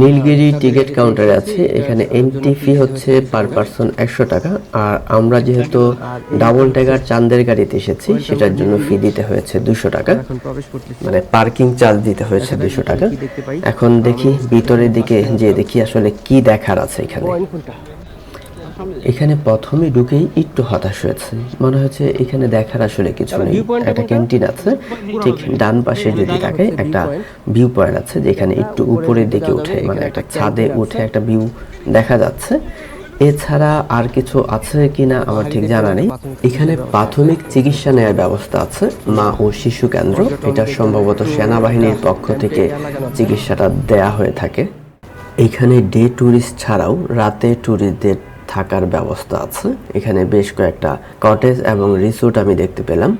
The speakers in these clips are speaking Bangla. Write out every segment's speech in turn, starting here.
নীলগিরি টিকিট কাউন্টারে আছে এখানে এন্ট্রি ফি হচ্ছে পার পার্সন একশো টাকা। আর আমরা যেহেতু ডাবল টাকার চান্দের গাড়িতে এসেছি সেটার জন্য ফি দিতে হয়েছে দুশো টাকা। মানে পার্কিং চার্জ দিতে হয়েছে দুশো টাকা। এখন দেখি ভিতরের দিকে যে দেখি আসলে কি দেখার আছে এখানে। এখানে প্রথমে ঢুকেই একটু হতাশ হয়েছে। মনে হচ্ছে এখানে দেখার আসলে কিছু নেই। একটা ক্যান্টিন আছে ঠিক ডান পাশে যদি তাকাই একটা ভিউ পয়েন্ট আছে যেখানে একটু উপরের দিকে উঠে মানে একটা ছাদে উঠে একটা ভিউ দেখা যাচ্ছে। এছাড়া আর কিছু আছে কিনা আমার ঠিক জানা নেই। এখানে প্রাথমিক চিকিৎসা নেওয়ার ব্যবস্থা আছে মা ও শিশু কেন্দ্র। এটা সম্ভবত সেনাবাহিনীর পক্ষ থেকে চিকিৎসাটা দেয়া হয়ে থাকে। এখানে ডে ট্যুরিস্ট ছাড়াও রাতে ট্যুরিস্টদের থাকার ব্যবস্থা আছে। এখানে বেশ কয়েকটা কটেজ এবং রিসোর্ট আমি দেখতে পেলাম।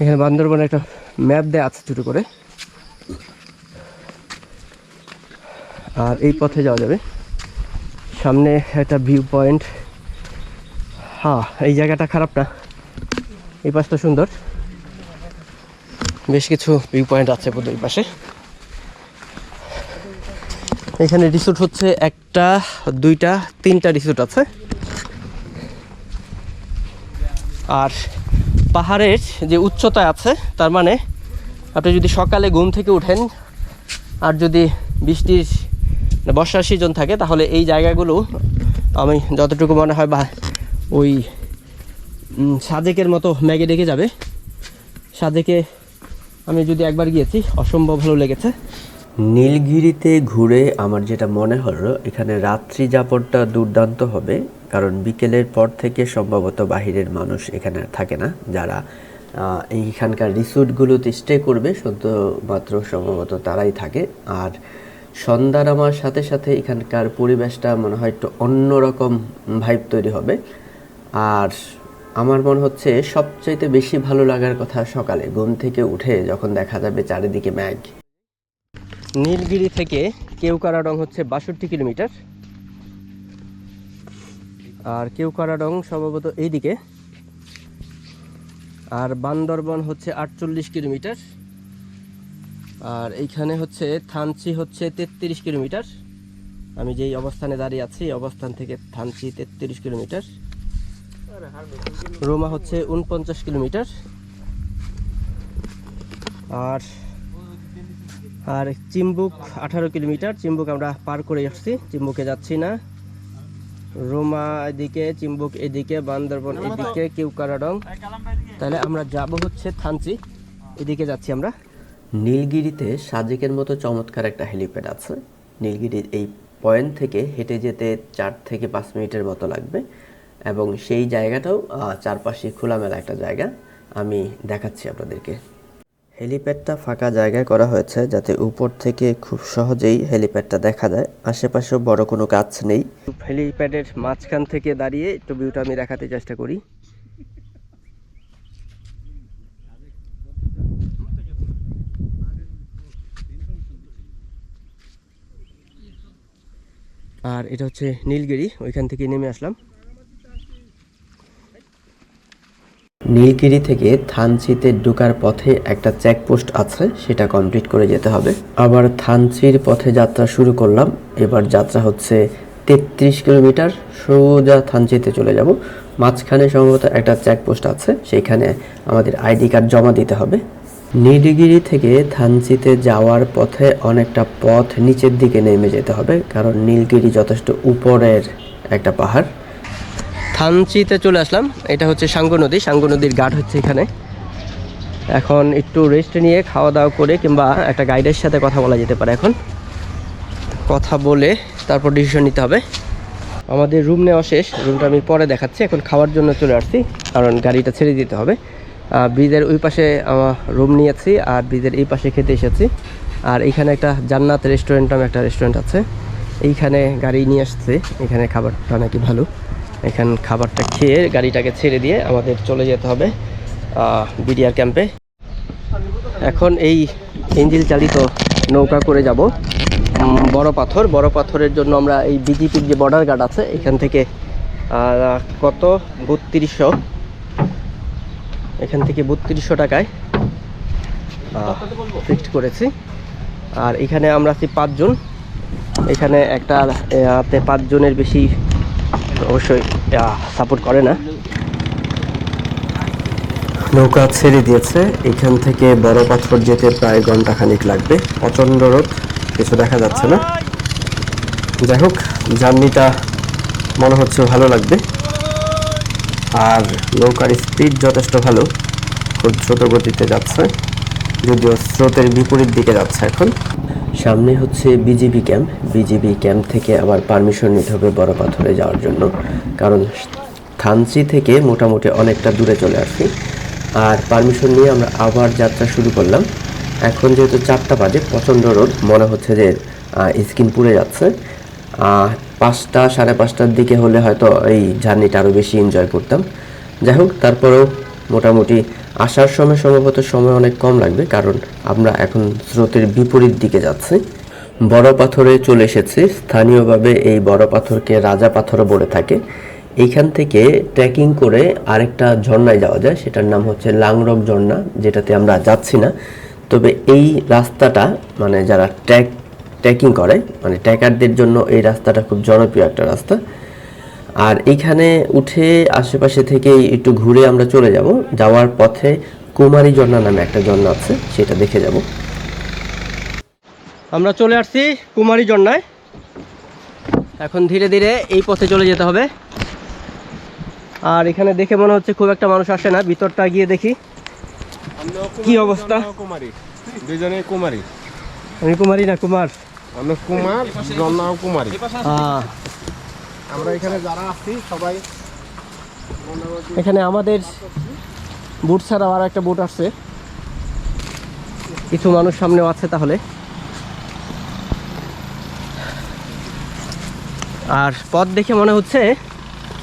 এখানে বান্দরবনে একটা ম্যাপ দেওয়া আছে ছোট করে। আর এই পথে যাওয়া যাবে। সামনে একটা ভিউ পয়েন্ট হ্যাঁ এই জায়গাটা খারাপ না। এই পাশটা সুন্দর। বেশ কিছু ভিউ পয়েন্ট আছে এই পাশে। এখানে রিসোর্ট হচ্ছে একটা, দুইটা, তিনটা রিসোর্ট আছে। আর পাহাড়ের যে উচ্চতা আছে, তার মানে আপনি যদি সকালে ঘুম থেকে উঠেন আর যদি বৃষ্টির মানে বর্ষার সিজন থাকে, তাহলে এই জায়গাগুলো আমি যতটুকু মনে হয় বা ওই সাজেকের মতো ম্যাগে ডেকে যাবে। সাজেকে আমি যদি একবার গিয়েছি, অসম্ভব ভালো লেগেছে। নীলগিরিতে ঘুরে আমার যেটা মনে হলো, এখানে রাত্রি যাপনটা দুর্দান্ত হবে, কারণ বিকেলের পর থেকে সম্ভবত বাহিরের মানুষ এখানে থাকে না। যারা এইখানকার রিসোর্টগুলোতে স্টে করবে, শুধুমাত্র সম্ভবত তারাই থাকে। আর সন্ধ্যা নামার সাথে সাথে এখানকার পরিবেশটা মনে হয় একটু অন্যরকম ভাইব তৈরি হবে। আর আমার মনে হচ্ছে সবচাইতে বেশি ভালো লাগার কথা সকালে, ঘুম থেকে উঠে যখন দেখা যাবে চারিদিকে ম্যাগ নীলগিরি থেকে কেউকারাডং হচ্ছে বাষট্টি কিলোমিটার। আর কেউকারাডং সম্ভবত এইদিকে। আর বান্দরবন হচ্ছে আটচল্লিশ কিলোমিটার। আর এইখানে হচ্ছে থানচি হচ্ছে তেত্রিশ কিলোমিটার। আমি যেই অবস্থানে দাঁড়িয়ে আছি অবস্থান থেকে থানচি তেত্রিশ কিলোমিটার। রোমা হচ্ছে উনপঞ্চাশ কিলোমিটার। আর আর চিম্বুক আঠারো কিলোমিটার, চিম্বুক আমরা পার করে আসছি, চিম্বুকে যাচ্ছি না। রোমা এদিকে, চিম্বুক এদিকে, বান্দরবন এদিকে কিউকারাডং তাহলে আমরা যাব হচ্ছে থানচি। এদিকে যাচ্ছি আমরা। নীলগিরিতে সাজেকের মতো চমৎকার একটা হেলিপ্যাড আছে। নীলগিরির এই পয়েন্ট থেকে হেঁটে যেতে চার থেকে পাঁচ মিনিটের মতো লাগবে। এবং সেই জায়গাটাও চারপাশে খোলামেলা একটা জায়গা। আমি দেখাচ্ছি আপনাদেরকে। হেলিপ্যাডটা ফাঁকা জায়গায় করা হয়েছে যাতে উপর থেকে খুব সহজেই হেলিপ্যাডটা দেখা যায়। আশেপাশেও বড় কোনো গাছ নেই। হেলিপ্যাডের মাঝখান থেকে দাঁড়িয়ে একটু ভিউটা আমি দেখাতে চেষ্টা করি। আর এটা হচ্ছে নীলগিরি, ওইখান থেকে নেমে আসলাম। নীলগিরি থেকে থানচিতে ঢোকার পথে একটা চেকপোস্ট আছে, সেটা কমপ্লিট করে যেতে হবে। আবার থানচির পথে যাত্রা শুরু করলাম। এবার যাত্রা হচ্ছে তেত্রিশ কিলোমিটার, সোজা থানচিতে চলে যাব। মাঝখানে সম্ভবত একটা চেকপোস্ট আছে, সেখানে আমাদের আইডি কার্ড জমা দিতে হবে। নীলগিরি থেকে থানচিতে যাওয়ার পথে অনেকটা পথ নিচের দিকে নেমে যেতে হবে, কারণ নীলগিরি যথেষ্ট উপরের একটা পাহাড়। থানচিতে চলে আসলাম। এটা হচ্ছে সাঙ্গু নদী। সাঙ্গু নদীর ঘাট হচ্ছে এখানে। এখন একটু রেস্ট নিয়ে খাওয়া দাওয়া করে কিংবা একটা গাইডের সাথে কথা বলা যেতে পারে এখন। কথা বলে তারপর ডিসিশন নিতে হবে। আমাদের রুম নেওয়া শেষ। রুমটা আমি পরে দেখাচ্ছি। এখন খাওয়ার জন্য চলে আসছি। কারণ গাড়িটা ছেড়ে দিতে হবে। ব্রিজের ওই পাশে আমার রুম নিয়েছি আর ব্রিজের এই পাশে খেতে এসেছি। আর এইখানে একটা জান্নাত রেস্টুরেন্ট নামে একটা রেস্টুরেন্ট আছে। এইখানে গাড়ি নিয়ে আসছে। এখানে খাবারটা নাকি ভালো। এখান খাবারটা খেয়ে গাড়িটাকে ছেড়ে দিয়ে আমাদের চলে যেতে হবে বিডিআর ক্যাম্পে। এখন এই ইঞ্জিল চালিত নৌকা করে যাব। বড় পাথর, বড় পাথরের জন্য আমরা এই বিজেপির যে বর্ডার গার্ড আছে, এখান থেকে কত? বত্রিশশো। এখান থেকে বত্রিশশো টাকায় ফিক্সড করেছি। আর এখানে আমরা আছি পাঁচজন। এখানে একটা পাঁচজনের বেশি অবশ্যই সাপোর্ট করে না। নৌকা ছেড়ে দিয়েছে। এখান থেকে বড় পাথর যেতে প্রায় ঘণ্টা খানিক লাগবে। প্রচণ্ড রোদ, কিছু দেখা যাচ্ছে না। যাই হোক, জার্নিটা মনে হচ্ছে ভালো লাগবে। আর নৌকার স্পিড যথেষ্ট ভালো। খুব দ্রুত গতিতে যাচ্ছে। যদিও স্রোতের বিপরীত দিকে যাচ্ছে এখন। সামনে হচ্ছে বিজিবি ক্যাম্প। বিজিবি ক্যাম্প থেকে আবার পারমিশন নিতে হবে বড় পাথরে যাওয়ার জন্য। কারণ থানচি থেকে মোটামুটি অনেকটা দূরে চলে আসছি। আর পারমিশন নিয়ে আমরা আবার যাত্রা শুরু করলাম। এখন যেহেতু চারটা বাজে, প্রচণ্ড রোদ, মনে হচ্ছে যে স্কিন পুড়ে যাচ্ছে। পাঁচটা, সাড়ে পাঁচটার দিকে হলে হয়তো এই জার্নিটা আরও বেশি এনজয় করতাম। যাই হোক, তারপরেও মোটামুটি আসার সময় সম্ভবত সময় অনেক কম লাগবে, কারণ আমরা এখন স্রোতের বিপরীত দিকে যাচ্ছি। বড় পাথরে চলে এসেছি, স্থানীয়ভাবে এই বড় পাথরকে রাজা পাথরও বলে থাকে। এইখান থেকে ট্রেকিং করে আরেকটা ঝর্ণায় যাওয়া যায়, সেটার নাম হচ্ছে লাংরক ঝর্ণা, যেটাতে আমরা যাচ্ছি না। তবে এই রাস্তাটা মানে যারা ট্র্যাক ট্রেকিং করে মানে ট্রেকারদের জন্য এই রাস্তাটা খুব জনপ্রিয় একটা রাস্তা। আর এইখানে উঠে আশেপাশে থেকে একটু ঘুরে আমরা চলে যাব। যাওয়ার পথে কুমারী ঝর্ণা নামে একটা ঝর্ণা আছে সেটা দেখে যাব। আমরা চলে আসছি কুমারী ঝর্ণায়। এখন ধীরে ধীরে এই পথে চলে যেতে হবে। আর এখানে দেখে মনে হচ্ছে খুব একটা মানুষ আসে না ভিতরটা গিয়ে দেখি। কি অবস্থা? কুমারী। দুজনে কুমারী। আমি কুমারী না কুমার? আমরা কুমার আমরা এখানে যারা আছি সবাই এখানে আমাদের বুট ছাড়াও আর একটা বুট আসছে। কিছু মানুষ সামনেও আছে তাহলে। আর পথ দেখে মনে হচ্ছে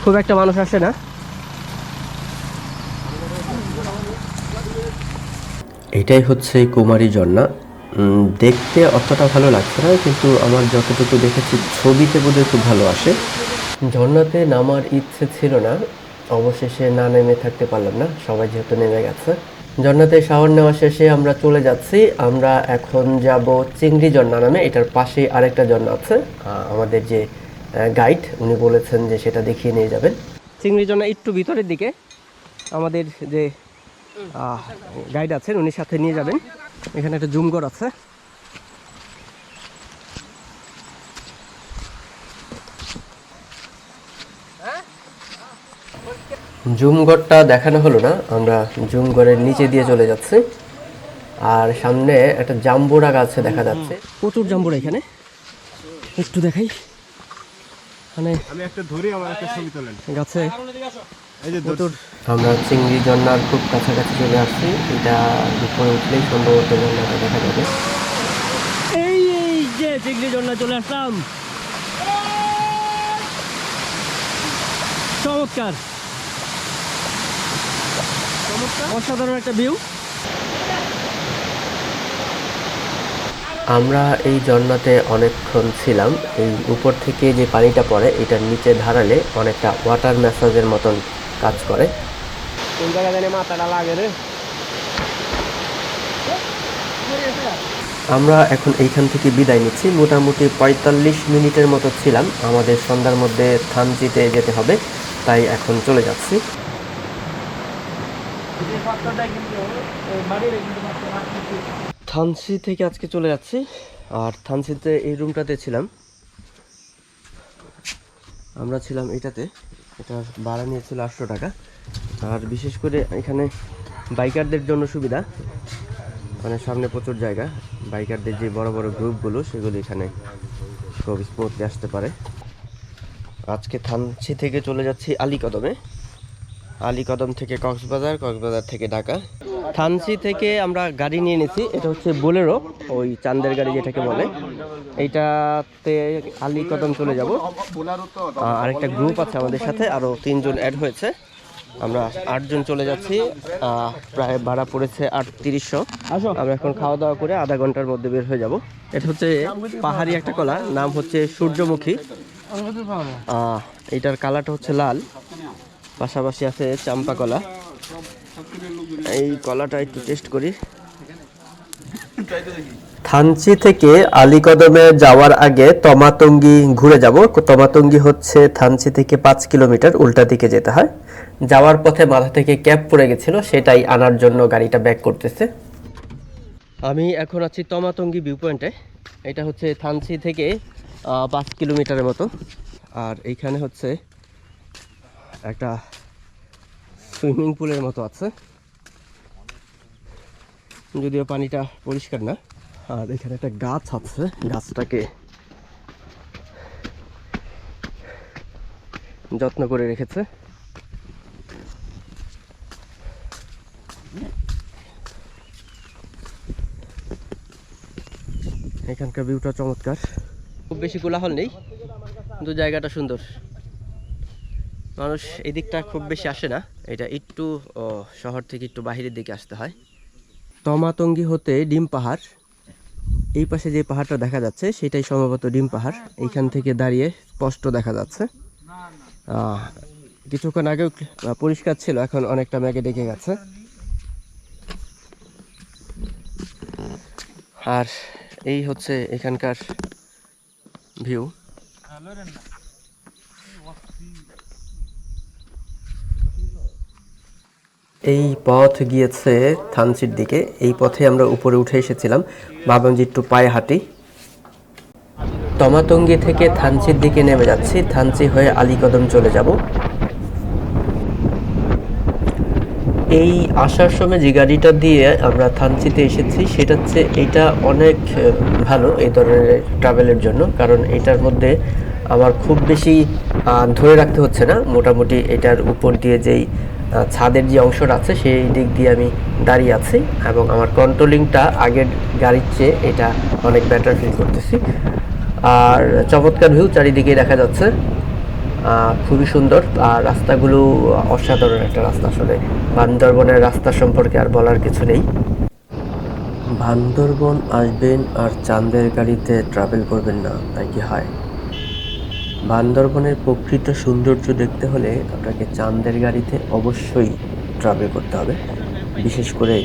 খুব একটা মানুষ আসে না। এটাই হচ্ছে কুমারী ঝর্ণা। দেখতে অতটা ভালো লাগছে না কিন্তু আমার যতটুকু দেখেছি ছবিতে বোধহয় খুব ভালো আসে। ঝর্ণাতে নামার ইচ্ছে ছিল না। অবশেষে না নেমে থাকতে পারলাম না, সবাই যেহেতু নেমে গেছে। ঝর্ণাতে শাওয়ার নেওয়া শেষে আমরা চলে যাচ্ছি। আমরা এখন যাব চিংড়ি ঝর্ণা নামে, এটার পাশে আরেকটা ঝর্ণা আছে। আমাদের যে গাইড, উনি বলেছেন যে সেটা দেখিয়ে নিয়ে যাবেন। চিংড়ি ঝর্ণা একটু ভিতরের দিকে, আমাদের যে গাইড আছেন, উনি সাথে নিয়ে যাবেন। এখানে একটা জুমঘর আছে। জুমঘরটা দেখানো হলো না আমরা জুমঘরের নিচে দিয়ে চলে যাচ্ছি। আর সামনে একটা জাম্বুরা গাছ দেখা যাচ্ছে। প্রচুর জাম্বুরা এখানে। একটু দেখাই। মানে আমি একটা ধরি আমার একটা ছবি তোলেন। গাছে এই যে প্রচুর। আমরা চিংড়ি ঝর্ণার খুব কাছাকাছি চলে আসছি। এটা উপরে উঠলেই সম্ভবত ঝর্ণাটা দেখা যাবে। এই এই যে চিংড়ি জন্য চলে আসলাম। চমৎকার। অসাধারণ একটা ভিউ আমরা এই ঝর্ণাতে অনেকক্ষণ ছিলাম। এই উপর থেকে যে পানিটা পড়ে এটার নিচে ধারালে অনেকটা ওয়াটার ম্যাসাজের মতন কাজ করে। কোন জায়গা জানি মাথাটা লাগে রে। আমরা এখন এইখান থেকে বিদায় নিচ্ছি। মোটামুটি পঁয়তাল্লিশ মিনিটের মতো ছিলাম। আমাদের সন্ধ্যার মধ্যে থানচিতে যেতে হবে তাই এখন চলে যাচ্ছি। থানসি থেকে আজকে চলে যাচ্ছি, আর থানসিতে এই রুমটাতে ছিলাম। আমরা ছিলাম এটাতে, এটা ভাড়া নিয়েছিল আটশো টাকা। আর বিশেষ করে এখানে বাইকারদের জন্য সুবিধা মানে সামনে প্রচুর জায়গা। বাইকারদের যে বড় বড় গ্রুপগুলো, সেগুলো এখানে খুব স্মুথলি আসতে পারে। আজকে থানসি থেকে চলে যাচ্ছি আলীকদমে। আলীকদম থেকে কক্সবাজার কক্সবাজার থেকে ঢাকা। থানসি থেকে আমরা গাড়ি নিয়ে নিয়েছি এটা হচ্ছে বোলেরো ওই চান্দের গাড়ি যেটাকে বলে। এইটাতে আলীকদম চলে যাব। আরেকটা গ্রুপ আছে আমাদের সাথে আরও তিনজন অ্যাড হয়েছে। আমরা আটজন চলে যাচ্ছি প্রায় ভাড়া পড়েছে আট আটত্রিশশো আমরা এখন খাওয়া দাওয়া করে আধা ঘণ্টার মধ্যে বের হয়ে যাব। এটা হচ্ছে পাহাড়ি একটা কলা নাম হচ্ছে সূর্যমুখী। এটার কালারটা হচ্ছে লাল। পাশাপাশি আছে চাম্পা কলা। এই কলাটা একটু টেস্ট করি। থানচি থেকে আলীকদমে যাওয়ার আগে তমাতঙ্গি ঘুরে যাব। তমাতঙ্গি হচ্ছে থানচি থেকে পাঁচ কিলোমিটার উল্টা দিকে যেতে হয়। যাওয়ার পথে মাথা থেকে ক্যাব পড়ে গেছিল, সেটাই আনার জন্য গাড়িটা ব্যাক করতেছে। আমি এখন আছি তমাতঙ্গি ভিউ পয়েন্টে এটা হচ্ছে থানচি থেকে পাঁচ কিলোমিটারের মতো। আর এইখানে হচ্ছে একটা সুইমিং পুলের মতো আছে। যদিও পানিটা পরিষ্কার না। আর এখানে একটা গাছ আছে। গাছটাকে যত্ন করে রেখেছে। এখানকার ভিউটা চমৎকার। খুব বেশি কোলাহল নেই। কিন্তু জায়গাটা সুন্দর। মানুষ এই দিকটা খুব বেশি আসে না। এটা একটু শহর থেকে একটু বাহিরের দিকে আসতে হয়। তমাতঙ্গি হতে ডিম পাহাড়। এই পাশে যে পাহাড়টা দেখা যাচ্ছে, সেটাই সম্ভবত ডিম পাহাড়। এইখান থেকে দাঁড়িয়ে স্পষ্ট দেখা যাচ্ছে। কিছুক্ষণ আগেও পরিষ্কার ছিল, এখন অনেকটা মেঘে ডেকে গেছে। আর এই হচ্ছে এখানকার ভিউ। এই পথ গিয়েছে থানচির দিকে। এই পথে আমরা উপরে উঠে এসেছিলাম ভাবলাম যে একটু পায়ে হাঁটি। তমাতঙ্গি থেকে থানচির দিকে নেমে যাচ্ছি। থানচি হয়ে আলীকদম চলে যাব। এই আসার সময় যে গাড়িটা দিয়ে আমরা থানচিতে এসেছি, সেটা হচ্ছে এটা অনেক ভালো এই ধরনের ট্রাভেলের জন্য। কারণ এটার মধ্যে আমার খুব বেশি ধরে রাখতে হচ্ছে না। মোটামুটি এটার উপর দিয়ে যেই ছাদের যে অংশটা আছে, সেই দিক দিয়ে আমি দাঁড়িয়ে আছি এবং আমার কন্ট্রোলিংটা আগের গাড়ির চেয়ে এটা অনেক বেটার ফিল করতেছি। আর চমৎকার ভিউ চারিদিকে দেখা যাচ্ছে। খুবই সুন্দর। আর রাস্তাগুলো অসাধারণ একটা রাস্তা আসলে। বান্দরবনের রাস্তা সম্পর্কে আর বলার কিছু নেই। বান্দরবন আসবেন আর চাঁদের গাড়িতে ট্রাভেল করবেন না, তাই কি হয়? বান্দরবনের প্রকৃত সৌন্দর্য দেখতে হলে আপনাকে চাঁদের গাড়িতে অবশ্যই ট্রাভেল করতে হবে। বিশেষ করে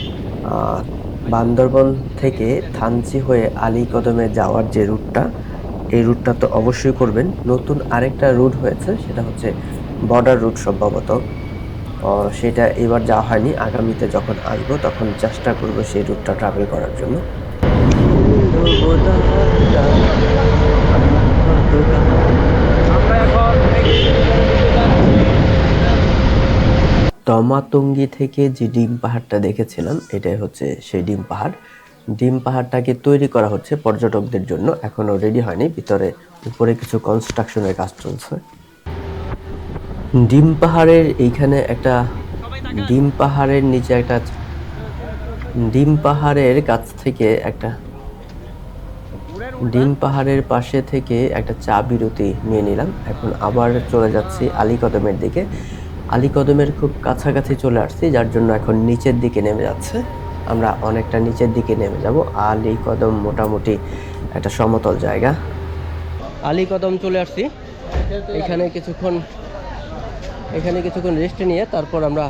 বান্দরবন থেকে থানচি হয়ে আলীকদমে যাওয়ার যে রুটটা, এই রুটটা তো অবশ্যই করবেন। নতুন আরেকটা রুট হয়েছে, সেটা হচ্ছে বর্ডার রুট সম্ভবত। সেটা এবার যাওয়া হয়নি। আগামীতে যখন আসব, তখন চেষ্টা করব সেই রুটটা ট্রাভেল করার জন্য। তমাতঙ্গি থেকে যে ডিম পাহাড়টা দেখেছিলাম, এটাই হচ্ছে সেই ডিম পাহাড়। ডিম পাহাড়টাকে তৈরি করা হচ্ছে পর্যটকদের জন্য, এখনও রেডি হয়নি, ভিতরে উপরে কিছু কনস্ট্রাকশনের কাজ চলছে। ডিম পাহাড়ের এইখানে একটা ডিম পাহাড়ের নিচে একটা ডিম পাহাড়ের কাছ থেকে একটা ডিম পাহাড়ের পাশে থেকে একটা চা বিরতি নিয়ে নিলাম। এখন আবার চলে যাচ্ছি আলী কদমের দিকে। আলীকদমের খুব কাছাকাছি চলে আসছি, যার জন্য এখন নিচের দিকে নেমে যাচ্ছে। আমরা অনেকটা নিচের দিকে নেমে যাব। আলীকদম মোটামুটি একটা সমতল জায়গা। আলীকদম চলে আসছি। এখানে কিছুক্ষণ এখানে কিছুক্ষণ রেস্ট নিয়ে তারপর আমরা